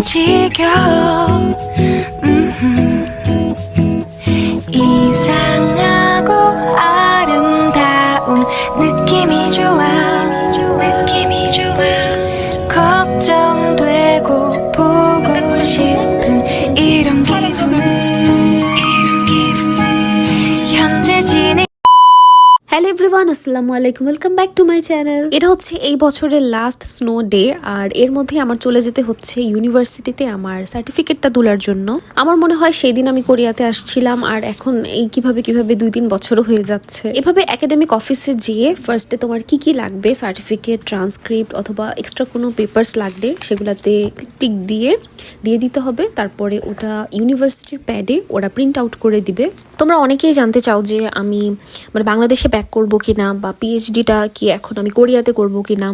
지겨워 everyone আসসালামু আলাইকুম welcome back to my channel এটা হচ্ছে এই বছরের লাস্ট স্নো ডে আর এর মধ্যে আমার চলে যেতে হচ্ছে ইউনিভার্সিটিতে আমার সার্টিফিকেটটা তোলার জন্য। আমার মনে হয় সেই দিন আমি কোরিয়াতে আসছিলাম, আর এখন এই কীভাবে কীভাবে দুই তিন বছরও হয়ে যাচ্ছে। এভাবে একাডেমিক অফিসে যেয়ে ফার্স্টে তোমার কি কি লাগবে সার্টিফিকেট ট্রান্সক্রিপ্ট অথবা এক্সট্রা কোনো পেপার্স লাগবে, সেগুলাতে টিক দিয়ে দিয়ে দিতে হবে। তারপরে ওটা ইউনিভার্সিটির প্যাডে ওরা প্রিন্ট আউট করে দিবে। তোমরা অনেকেই জানতে চাও যে আমি মানে বাংলাদেশে ব্যাক করব কিনা বা পিএইচডিটা কি এখন আমি কোরিয়াতে করব কিনা?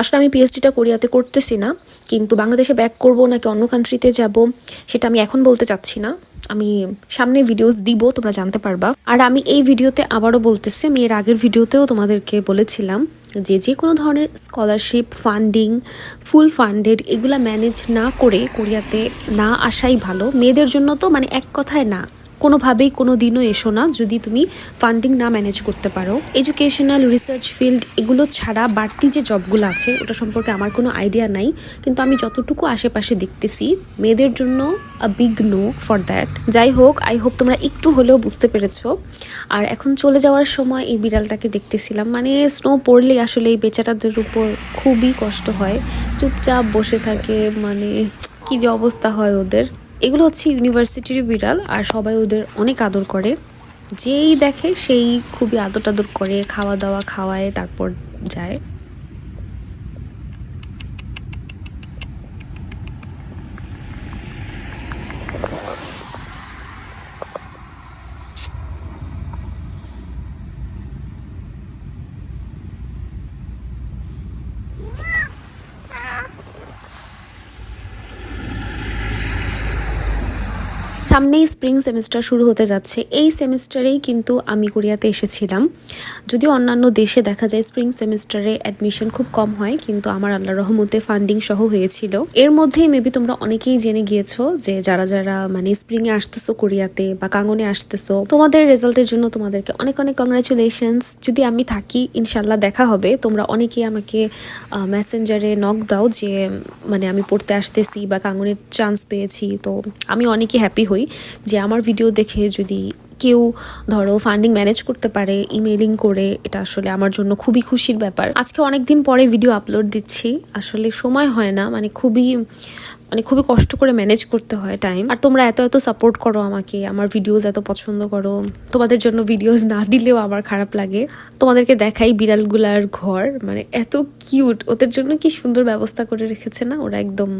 আসলে আমি পিএইচডিটা কোরিয়াতে করতেছি না, কিন্তু বাংলাদেশে ব্যাক করব নাকি অন্য কান্ট্রিতে যাব সেটা আমি এখন বলতে চাচ্ছি না। আমি সামনে ভিডিওস দিব, তোমরা জানতে পারবা। আর আমি এই ভিডিওতে আবারও বলতেছি, আমি এর আগের ভিডিওতেও তোমাদেরকে বলেছিলাম যে যে কোনো ধরনের স্কলারশিপ ফান্ডিং ফুল ফান্ডেড এগুলা ম্যানেজ না করে কোরিয়াতে না আসাই ভালো। মেয়েদের জন্য তো মানে এক কথায় না। কোনোভাবেই কোনো দিনও এসো না যদি তুমি ফান্ডিং না ম্যানেজ করতে পারো। এডুকেশনাল রিসার্চ ফিল্ড এগুলো ছাড়া বাড়তি যে জবগুলো আছে, ওটা সম্পর্কে আমার কোনো আইডিয়া নাই। কিন্তু আমি যতটুকু আশেপাশে দেখতেছি, মেয়েদের জন্য a big no for that যাই হোক আই হোপ তোমরা একটু হলেও বুঝতে পেরেছ। আর এখন চলে যাওয়ার সময় এই বিড়ালটাকে দেখতেছিলাম। মানে স্নো পড়লেই আসলে এই বেচারাদের উপর খুবই কষ্ট হয়। চুপচাপ বসে থাকে মানে কি যে অবস্থা হয় ওদের। এগুলো হচ্ছে ইউনিভার্সিটির বিড়াল আর সবাই ওদের অনেক আদর করে। যেই দেখে সেই খুবই আদর টাদর করে খাওয়া দাওয়া খাওয়ায়, তারপর যায়। সামনেই স্প্রিং সেমিস্টার শুরু হতে যাচ্ছে। এই সেমিস্টারেই কিন্তু আমি কোরিয়াতে এসেছিলাম। যদিও অন্যান্য দেশে দেখা যায় স্প্রিং সেমিস্টারে অ্যাডমিশন খুব কম হয়, কিন্তু আমার আল্লাহ রহমতে ফান্ডিং সহ হয়েছিল। এর মধ্যেই মেবি তোমরা অনেকেই জেনে গিয়েছো যে যারা যারা মানে স্প্রিং এ আসতেছো কোরিয়াতে বা কাঙ্গনে আসতেছো, তোমাদের রেজাল্টের জন্য তোমাদেরকে অনেক অনেক কংগ্রাচুলেশনস যদি আমি থাকি ইনশাল্লাহ দেখা হবে। তোমরা অনেকেই আমাকে মেসেঞ্জারে নক দাও যে মানে আমি পড়তে আসতেছি বা কাঙ্গনের চান্স পেয়েছি। তো আমি অনেকই হ্যাপি হই। যে আমার ভিডিও দেখে যদি কেউ, ধরো ফান্ডিং ম্যানেজ করতে পারে ইমেলিং করে, এটা আসলে আমার জন্য খুবই খুশির ব্যাপার। আজকে অনেক দিন পরে ভিডিও আপলোড দিচ্ছি। আসলে সময় হয় না মানে খুবই মানে খুবই কষ্ট করে ম্যানেজ করতে হয় টাইম আর তোমরা এত এত সাপোর্ট করো আমাকে, আমার ভিডিওস এত পছন্দ করো। তোমাদের জন্য ভিডিওস না দিলেও আমার খারাপ লাগে। তোমাদেরকে দেখাই বিড়ালগুলার ঘর মানে এত কিউট ওদের জন্য কি সুন্দর ব্যবস্থা করে রেখেছে না? ওরা একদম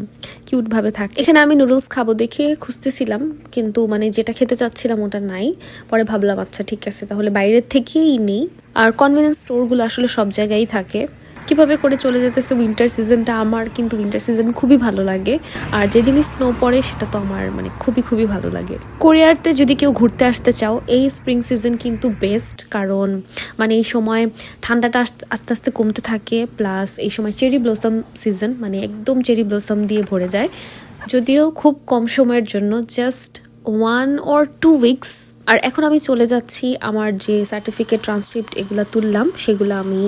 কিউটভাবে থাকে। এখানে আমি নুডলস খাব দেখে খুঁজতেছিলাম, কিন্তু মানে যেটা খেতে চাচ্ছিলাম ওটা নাই। পরে ভাবলাম আচ্ছা ঠিক আছে, তাহলে বাইরের থেকেই নেই। আর কনভিনিয়েন্স স্টোরগুলো আসলে সব জায়গায় থাকে। কীভাবে করে চলে যেতেছে উইন্টার সিজনটা আমার কিন্তু উইন্টার সিজন খুবই ভালো লাগে। আর যেদিনই স্নো পড়ে সেটা তো আমার মানে খুবই খুবই ভালো লাগে। কোরিয়াতে যদি কেউ ঘুরতে আসতে চাও, এই স্প্রিং সিজন কিন্তু বেস্ট কারণ মানে এই সময় ঠান্ডাটা আস্তে আস্তে আস্তে কমতে থাকে প্লাস এই সময় চেরি ব্লসম সিজন মানে একদম চেরি ব্লসম দিয়ে ভরে যায়। যদিও খুব কম সময়ের জন্য just one or two weeks আর এখন আমি চলে যাচ্ছি আমার যে সার্টিফিকেট ট্রান্সক্রিপ্ট এগুলো তুললাম, সেগুলো আমি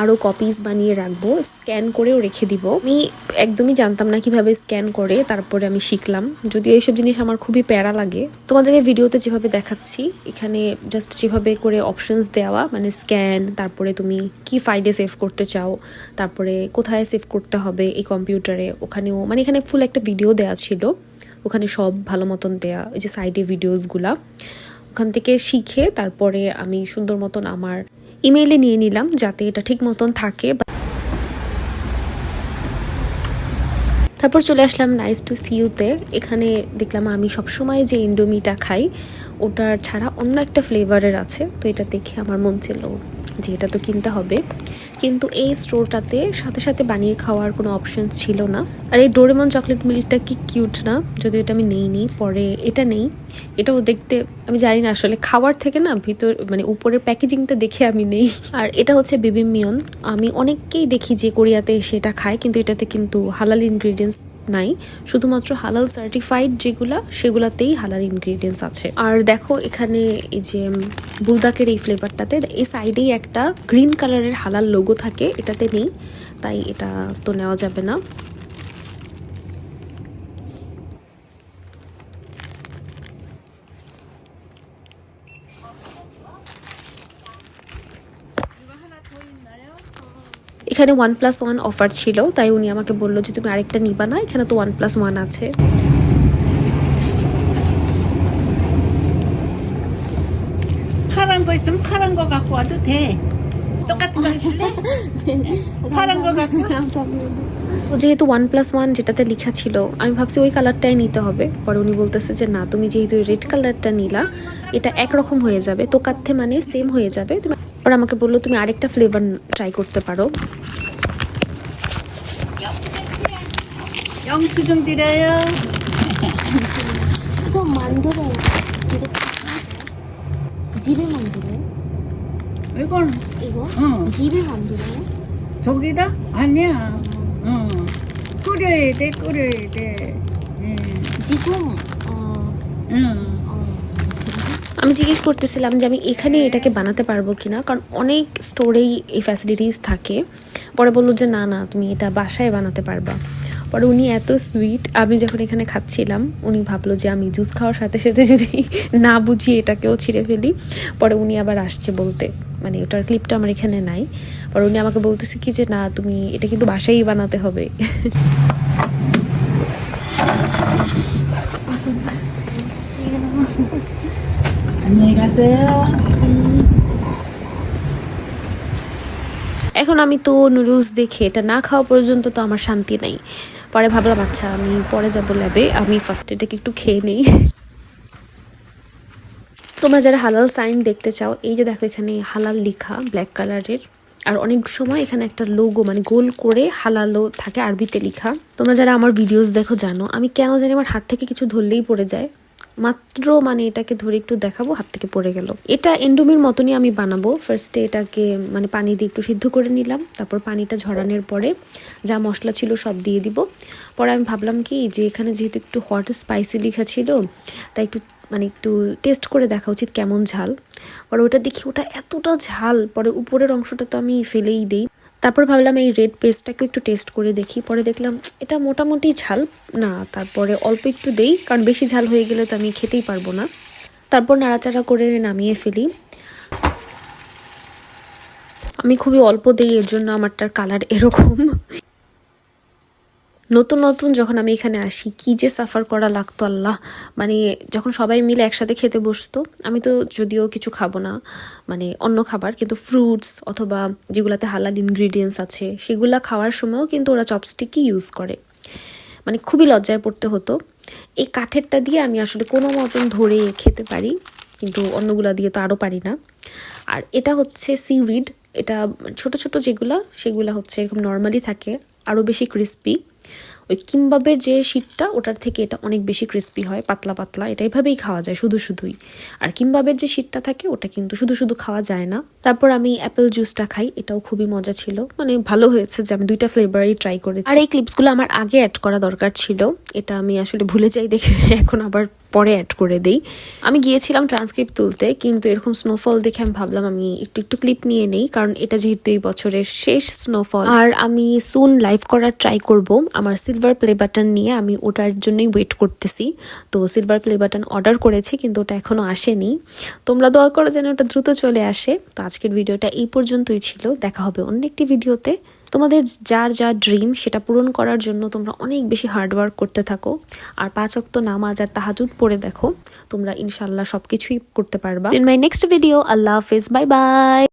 আরও কপিজ বানিয়ে রাখব স্ক্যান করেও রেখে দিব। আমি একদমই জানতাম না কীভাবে স্ক্যান করে, তারপরে আমি শিখলাম। যদিও এইসব জিনিস আমার খুবই প্যারা লাগে। তোমাদেরকে ভিডিওতে যেভাবে দেখাচ্ছি, এখানে জাস্ট যেভাবে করে অপশনস দেওয়া মানে স্ক্যান তারপরে তুমি কি ফাইলে সেভ করতে চাও, তারপরে কোথায় সেভ করতে হবে এই কম্পিউটারে ওখানেও মানে এখানে ফুল একটা ভিডিও দেওয়া ছিল। ওখানে সব ভালো মতন দেয়া, ওই যে সাইডে ভিডিওসগুলা ওখান থেকে শিখে তারপরে আমি সুন্দর মতন আমার ইমেইলে নিয়ে নিলাম যাতে এটা ঠিক মতন থাকে। তারপর চলে আসলাম নাইস টু সিউতে এখানে দেখলাম আমি সবসময় যে ইন্ডোমিটা খাই, ওটার ছাড়া অন্য একটা ফ্লেভারের আছে। তো এটা দেখে আমার মন ছিল যে এটা তো কিনতে হবে। কিন্তু এই স্টোরটাতে সাথে সাথে বানিয়ে খাওয়ার কোনো অপশন ছিল না। আর এই ডোরেমন চকলেট মিল্কটা কি কিউট না? যদি এটা আমি নেইনি, পরে এটা নেই। এটাও দেখতে, আমি জানি না আসলে খাওয়ার থেকে না ভিতর মানে উপরের প্যাকেজিংটা দেখে আমি নেই। আর এটা হচ্ছে বেবি মিয়ন আমি অনেককেই দেখি যে কোরিয়াতে সেটা খায়, কিন্তু এটাতে কিন্তু হালাল ইনগ্রিডিয়েন্টস নাই। শুধুমাত্র হালাল সার্টিফাইড যেগুলা, সেগুলাতেই হালাল ইনগ্রিডিয়েন্টস আছে। আর দেখো এখানে এই যে বুলদাকের এই ফ্লেভারটাতে এই সাইডেই একটা গ্রিন কালারের হালাল লোগো থাকে এটাতে নেই তাই এটা তো নেওয়া যাবে না এখানে ওয়ান প্লাস ওয়ান অফার ছিল তাই উনি আমাকে বললো যে তুমি আরেকটা নিবা না এখানে তো ওয়ান প্লাস ওয়ান আছে 파란 거 있으면 파란 거 갖고 와도 돼. 똑같은 거 있을래? 파란 거 갖고 তো যেহেতু ওয়ান প্লাস ওয়ান যেটাতে লেখা ছিল আমি ভাবছি ওই কালারটাই নিতে হবে পরে উনি বলতেছে যে না তুমি যেহেতু রেড কালারটা নিলা এটা একরকম হয়ে যাবে তো কাথে মানে সেম হয়ে যাবে তুমি পরে আমাকে বললো তুমি আরেকটা ফ্লেভার ট্রাই করতে পারো 영수증 드려요. 이거 만들어요. 이렇게 집에 만들어요? 이건 이거 어 집에 만들어요? 저기다 아니야. 어 끓여야 돼 끓여야 돼. 예. 지금 어, 응. 어, আমি জিজ্ঞেস করতেছিলাম যে আমি এখানে এটাকে বানাতে পারবো কিনা কারণ অনেক স্টোরেই এই ফ্যাসিলিটিস থাকে পরে বললো যে না না তুমি এটা বাসায় বানাতে পারবা পরে উনি এত সুইট আমি যখন এখানে খাচ্ছিলাম, উনি ভাবলো যে আমি জুস খাওয়ার সাথে সাথে যদি না বুঝি এটাকেও ছিঁড়ে ফেলি। পরে উনি আবার আসছে বলতে মানে ওটার ক্লিপটা আমার এখানে নাই। পরে উনি আমাকে বলতেছে কি যে, না, তুমি এটা কিন্তু বাসায়ই বানাতে হবে। এখন আমি তো নুডলস দেখে এটা না খাওয়া পর্যন্ত তো আমার শান্তি নাই। পরে ভাবলাম আচ্ছা আমি পরে যাব ল্যাবে। আমি ফার্স্ট এটাকে একটু খেয়ে নেই। তোমরা যারা হালাল সাইন দেখতে চাও, এই যে দেখো এখানে হালাল লিখা ব্ল্যাক কালারের আর অনেক সময় এখানে একটা লোগো মানে গোল করে হালালো থাকে, আরবিতে লিখা। তোমরা যারা আমার ভিডিওস দেখো জানো, আমি কেন জানি আমার হাত থেকে কিছু ধরলেই পড়ে যায়। মাত্র মানে এটাকে ধরে একটু দেখাবো, হাত থেকে পড়ে গেল। এটা এন্ডোমির মতনই আমি বানাবো। ফার্স্টে এটাকে মানে পানি দিয়ে একটু সিদ্ধ করে নিলাম, তারপর পানিটা ঝরানোর পরে যা মশলা ছিল সব দিয়ে দিব। পরে আমি ভাবলাম কি, যে এখানে যেহেতু একটু হট স্পাইসি লেখা ছিল, তাই একটু মানে একটু টেস্ট করে দেখা উচিত কেমন ঝাল। পরে ওটা দেখি ওটা এতটা ঝাল, পরে উপরের অংশটা তো আমি ফেলেই দিই। তারপর ভাবলাম এই রেড পেস্টটাকে একটু টেস্ট করে দেখি। পরে দেখলাম, এটা মোটামুটি ঝাল। না, তারপরে অল্প একটু দেই, কারণ বেশি ঝাল হয়ে গেলে তো আমি খেতেই পারব না। তারপর নাড়াচাড়া করে নামিয়ে ফেলি। আমি খুবই অল্প দেই, এর জন্য আমারটার কালার এরকম। নতুন নতুন যখন আমি এখানে আসি, কি যে সাফার করা লাগতো আল্লাহ। মানে যখন সবাই মিলে একসাথে খেতে বসতো, আমি তো যদিও কিছু খাব না মানে অন্য খাবার, কিন্তু ফ্রুটস অথবা যেগুলাতে হালাল ইনগ্রিডিয়েন্টস আছে, সেগুলা খাওয়ার সময়ও কিন্তু ওরা চপস্টিকই ইউজ করে। মানে খুবই লজ্জায় পড়তে হতো। এই কাঠেরটা দিয়ে আমি আসলে কোনো মতন ধরে খেতে পারি, কিন্তু অন্যগুলা দিয়ে তো আরও পারি না। আর এটা হচ্ছে সিউইড এটা ছোট ছোট যেগুলা, সেগুলা হচ্ছে এরকম নর্মালি থাকে আরও বেশি ক্রিস্পি ওই কিমবাবের যে শীতটা, ওটার থেকে এটা অনেক বেশি ক্রিস্পি হয়, পাতলা পাতলা, এটা এভাবেই খাওয়া যায়, শুধু শুধুই। আর কিমবাবের যে শীতটা থাকে, ওটা কিন্তু শুধু শুধু খাওয়া যায় না। তারপর আমি অ্যাপেল জুসটা খাই, এটাও খুবই মজা ছিল। মানে ভালো হয়েছে যে আমি দুইটা ফ্লেভারই ট্রাই করেছি। আর এই ক্লিপসগুলো আমার আগে অ্যাড করা দরকার ছিল। এটা আমি আসলে ভুলে যাই দেখে, এখন আবার পরে অ্যাড করে দেই। আমি গিয়েছিলাম ট্রান্সক্রিপ্ট তুলতে, কিন্তু এরকম স্নোফল দেখে আমি ভাবলাম আমি একটু একটু ক্লিপ নিয়ে নেই, কারণ এটা যেহেতু এই বছরের শেষ স্নোফল আর আমি সুন লাইভ করার ট্রাই করব। আমার সিলভার প্লে বাটন নিয়ে আমি ওটার জন্যই ওয়েট করতেছি। তো সিলভার প্লে বাটন অর্ডার করেছি, কিন্তু ওটা এখনও আসেনি। তোমরা দোয়া করো যেন ওটা দ্রুত চলে আসে। তো আজকের ভিডিওটা এই পর্যন্তই ছিল। দেখা হবে অন্য একটি ভিডিওতে তোমাদের যার যা ড্রিম সেটা পূরণ করার জন্য তোমরা অনেক বেশি হার্ডওয়ার্ক করতে থাকো। আর পাঁচ অক্ত নামাজ আর তাহাজুদ পড়ে দেখো, তোমরা ইনশাল্লাহ সবকিছুই করতে পারবা। ইন মাই নেক্সট ভিডিও আল্লাহ হাফিজ। Bye bye